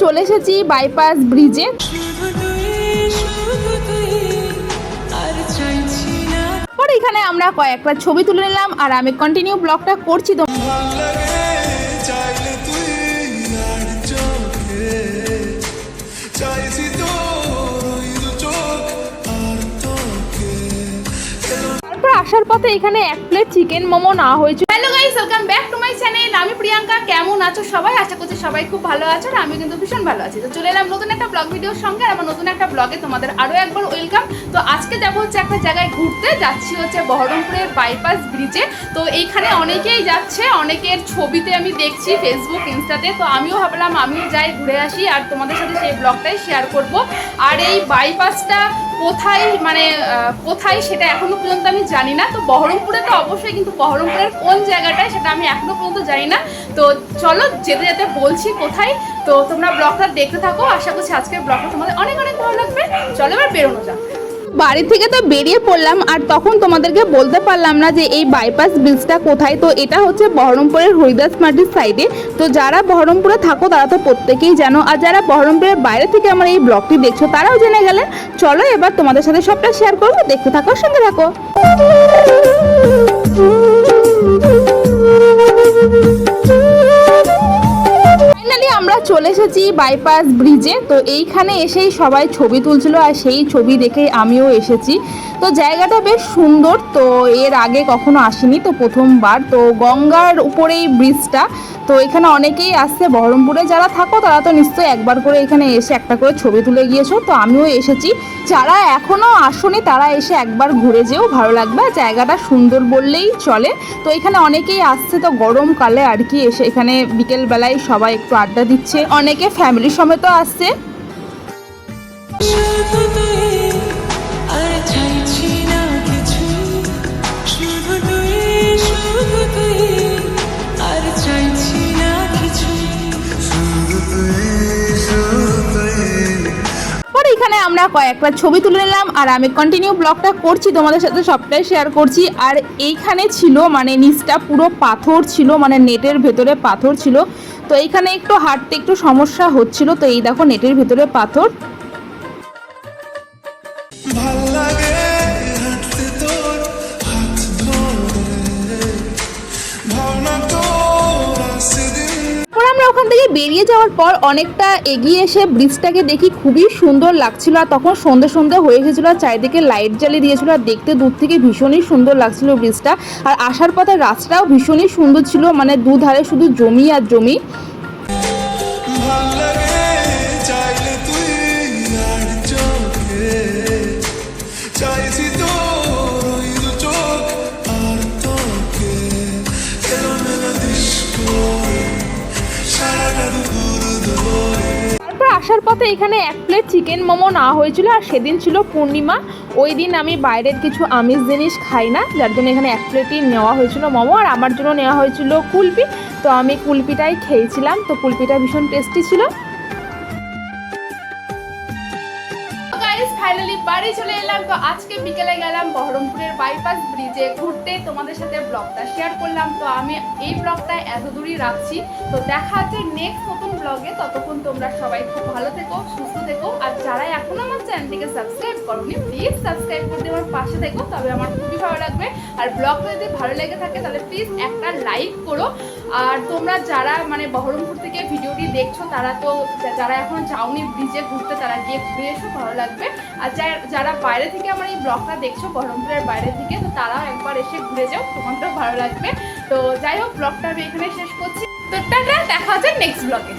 চলে এসেছি বাইপাস ব্রিজে পরে এখানে আমরা কয়েকটা ছবি তুলে নিলাম আর আমি কন্টিনিউ ব্লগটা করছি। তো আসার পথে এখানে এক প্লেট চিকেন মোমো না হয়েছে welcome back to my channel আমি প্রিয়াঙ্কা, কেমন আছো সবাই? আশা করছি সবাই খুব ভালো আছো আর আমি কিন্তু ভীষণ ভালো আছি। তো চলে এলাম নতুন একটা ব্লগ ভিডিওর সঙ্গে আর আমার নতুন একটা ব্লগে তোমাদের আরও একবার ওয়েলকাম তো আজকে যাব হচ্ছে একটা জায়গায় ঘুরতে, যাচ্ছি হচ্ছে বহরমপুরের বাইপাস ব্রিজে তো এইখানে অনেকেই যাচ্ছে, অনেকের ছবিতে আমি দেখছি ফেসবুক ইনস্টাতে তো আমিও ভাবলাম আমিও যাই ঘুরে আসি আর তোমাদের সাথে সেই ব্লগটাই শেয়ার করব। আর এই বাইপাসটা কোথায় মানে কোথায় সেটা এখনও পর্যন্ত আমি জানি না। তো বহরমপুরে তো অবশ্যই কিন্তু বহরমপুরের কোন জায়গাটায় সেটা আমি এখনও পর্যন্ত জানি না। তো চলো যেতে যেতে বলছি কোথায়। তো তোমরা ব্লগটা দেখতে থাকো। আশা করছি আজকের ব্লগটা তোমাদের অনেক অনেক ভালো লাগবে। চলো এবার বেরোনো যাক। বাড়ি থেকে তো বেরিয়ে পড়লাম, আর তখন তোমাদেরকে বলতে পারলাম না যে এই বাইপাস ব্রিজটা কোথায়। তো এটা হচ্ছে বহরমপুরের হরিদাস মাটির সাইডে তো যারা বহরমপুরে থাকো, তারা তো প্রত্যেকেই জানো। আর যারা বহরমপুরের বাইরে থেকে আমার এই ব্লগটি দেখছ, তারাও জেনে গেলেন চলো এবার তোমাদের সাথে সবটা শেয়ার করব। দেখতে থাকো সঙ্গে থাকো। বাইপাস ব্রিজে তো এইখানে এসেই সবাই ছবি তুলছিল আর সেই ছবি দেখেই আমিও এসেছি। তো জায়গাটা বেশ সুন্দর, তো এর আগে কখনো আসিনি, তো প্রথমবার। তো গঙ্গার উপরেই ব্রিজটা তো এখানে অনেকেই আসছে। বহরমপুরে যারা থাকো, তারা তো নিশ্চয়ই একবার করে এখানে এসে একটা করে ছবি তুলে গিয়েছো। তো আমিও এসেছি। যারা এখনও আসনি, তারা এসে একবার ঘুরে যেও। ভালো লাগবে। জায়গাটা সুন্দর বললেই চলে। তো এখানে অনেকেই আসছে। তো গরমকালে আর কি এসে এখানে বিকেলবেলায় সবাই একটু আড্ডা দিচ্ছে। অনেকে ফ্যামিলি সমেত আসছে। এখানে আমরা কয়েকবার ছবি তুলে নিলাম আর আমি কন্টিনিউ ব্লগটা করছি, তোমাদের সাথে সবটাই শেয়ার করছি। আর এইখানে ছিল মানে নিচটা পুরো পাথর ছিল মানে নেটের ভেতরে পাথর ছিল। তো এইখানে একটু হাঁটতে একটু সমস্যা হচ্ছিল, তো এই দেখো নেটের ভেতরে পাথর। ওখান থেকে বেরিয়ে যাওয়ার পর অনেকটা এগিয়ে এসে ব্রিজটাকে দেখি খুবই সুন্দর লাগছিল আর তখন সন্ধে সন্ধে হয়ে গেছিল, আর চারিদিকে লাইট জ্বালিয়ে দিয়েছিলো আর দেখতে দূর থেকে ভীষণই সুন্দর লাগছিল ব্রিজটা আর আসার পথে রাস্তাটাও ভীষণই সুন্দর ছিল মানে দুধারে শুধু জমি আর জমি। পথে এখানে এক প্লেট চিকেন মোমো না হয়েছিল আর সেদিন ছিল পূর্ণিমা। ওই দিন আমি বাইরের কিছু আমিষ জিনিস খাই না, যার জন্য এখানে এক প্লেটই নেওয়া হয়েছিল মোমো। আর আমার জন্য নেওয়া হয়েছিল কুলপি। তো আমি কুলপিটাই খেয়েছিলাম। তো কুলপিটা ভীষণ টেস্টি ছিল। ফাইনালি বাড়ি চলে এলাম। তো আজকে বিকেলে গেলাম বহরমপুরের বাইপাস ব্রিজে ঘুরতে তোমাদের সাথে ব্লগটা শেয়ার করলাম। তো আমি এই ব্লগটা এত দূরই রাখছি। তো দেখা হচ্ছে নেক্সট নতুন ব্লগে ততক্ষণ তোমরা সবাই খুব ভালো থেকো, সুস্থ থেকো। আর যারা এখনও আমার চ্যানেলটিকে সাবস্ক্রাইব করোনি প্লিজ সাবস্ক্রাইব করতে আমার পাশে থেকো। তবে আমার খুবই ভালো লাগবে। আর ব্লগটা যদি ভালো লেগে থাকে, তাহলে প্লিজ একটা লাইক করো। আর তোমরা যারা মানে বহরমপুর থেকে ভিডিওটি দেখছ, তারা তো যারা এখন যাওনি ব্রিজে ঘুরতে, তারা গিয়ে ঘুরে এসো, ভালো লাগবে। আর যারা বাইরে থেকে আমার এই ব্লগটা দেখছ, বহরমপুরের বাইরে থেকে, তো তারাও একবার এসে ঘুরে যাও তোমাদেরও ভালো লাগবে। তো যাই হোক, ব্লগটা আমি এখানে শেষ করছি। তো টাটা, দেখা হচ্ছে নেক্সট ব্লগে